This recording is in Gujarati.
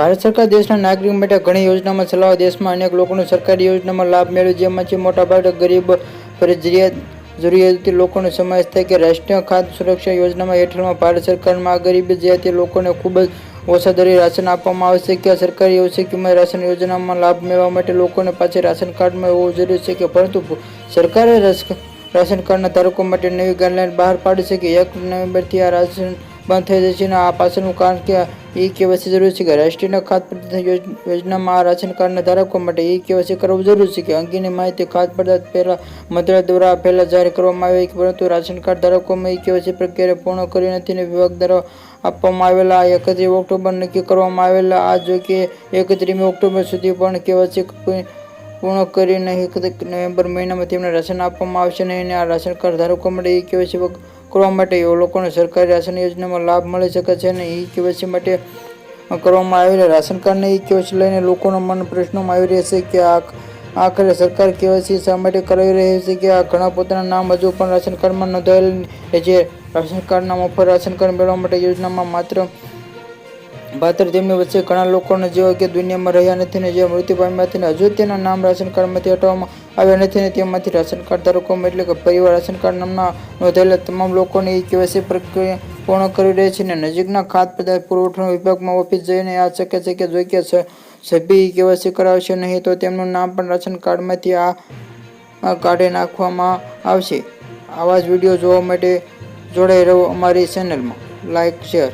ભારત સરકાર દેશના નાગરિક માટે ઘણી યોજનામાં ચલાવવા દેશમાં અનેક લોકોને સરકારી યોજનામાં લાભ મેળવે જેમાંથી મોટાભાગે ગરીબ ફરજિયાત જરૂરિયાતી લોકોનો સમાવેશ થાય કે રાષ્ટ્રીય ખાદ્ય સુરક્ષા યોજનામાં હેઠળમાં ભારત સરકારમાં આ ગરીબ જ્યાંથી લોકોને ખૂબ જ ઓછા દરે રાશન આપવામાં આવે છે કે સરકારી સરકારી આવશ્યકીમાં રાશન યોજનામાં લાભ મેળવવા માટે લોકોને પાસે રાશન કાર્ડમાં હોવું જરૂરી છે કે પરંતુ સરકારે રાશન કાર્ડના ધારકો માટે નવી ગાઈડલાઈન બહાર પાડી છે કે એક નવેમ્બરથી આ રાશન બંધ થઈ જશે અને આ પાછળનું કારણ કે ઈ કેવાયસી જરૂરી છે કે રાષ્ટ્રીય ખાદ્ય પદાર્થ યોજનામાં આ રાશન કાર્ડના ધારકો માટે ઈ કેવાયસી કરવું જરૂરી છે કે અંગેની માહિતી ખાદ્ય પદાર્થ પહેલા મંત્રાલય દ્વારા પહેલા જાહેર કરવામાં આવી પરંતુ રાશન કાર્ડ ધારકોમાં ઈ કેવાયસી પ્રક્રિયા પૂર્ણ કરી નથી અને વિભાગ દ્વારા આપવામાં આવેલા એકત્રીસ ઓક્ટોબર નક્કી કરવામાં આવેલા આ જો કે એકત્રીમી ઓક્ટોબર સુધી પણ કેવાયસી પૂર્ણ કરીને નહીં. નવેમ્બર મહિનામાં તેમને રાશન આપવામાં આવશે નહીં અને આ રાશન કાર્ડ ધારકો માટે ઈ કેવાયસી કરવા માટે એવા લોકોને સરકારી રાશન યોજનામાં લાભ મળી શકે છે અને ઈ કેવાયસી માટે કરવામાં આવેલા રાશન કાર્ડને ઈ કેવાયસી લઈને લોકોના મન પ્રશ્નોમાં આવી રહ્યા છે કે આ આખરે સરકાર કેવાયસી શા માટે કરાવી રહી છે કે આ ઘણા પોતાના નામ હજુ પણ રાશન કાર્ડમાં નોંધાયેલ છે. રાશન કાર્ડના મફત રાશન કાર્ડ મેળવવા માટે યોજનામાં માત્ર માત્ર તેમની વચ્ચે ઘણા લોકોને જેઓ કે દુનિયામાં રહ્યા નથી અને જે મૃત્યુ પામ્યા અને હજુ તેના નામ રાશન કાર્ડમાંથી હટાવવામાં આવ્યા નથી ને તેમાંથી રાશન કાર્ડ ધારકોમાં એટલે કે પરિવાર રાશન કાર્ડ નામના નોંધાયેલા તમામ લોકોને એ કેવાયસી પ્રક્રિયા પૂર્ણ કરી રહી છે અને નજીકના ખાદ્ય પદાર્થ પુરવઠા વિભાગમાં ઓફિસ જઈને આ શક્ય છે કે જો કે સભ્ય કેવાયસી કરાવશે નહીં તો તેમનું નામ પણ રાશન કાર્ડમાંથી આ કાઢી નાખવામાં આવશે. આવા જ વીડિયો જોવા માટે જોડાઈ રહો અમારી ચેનલમાં. Like, share.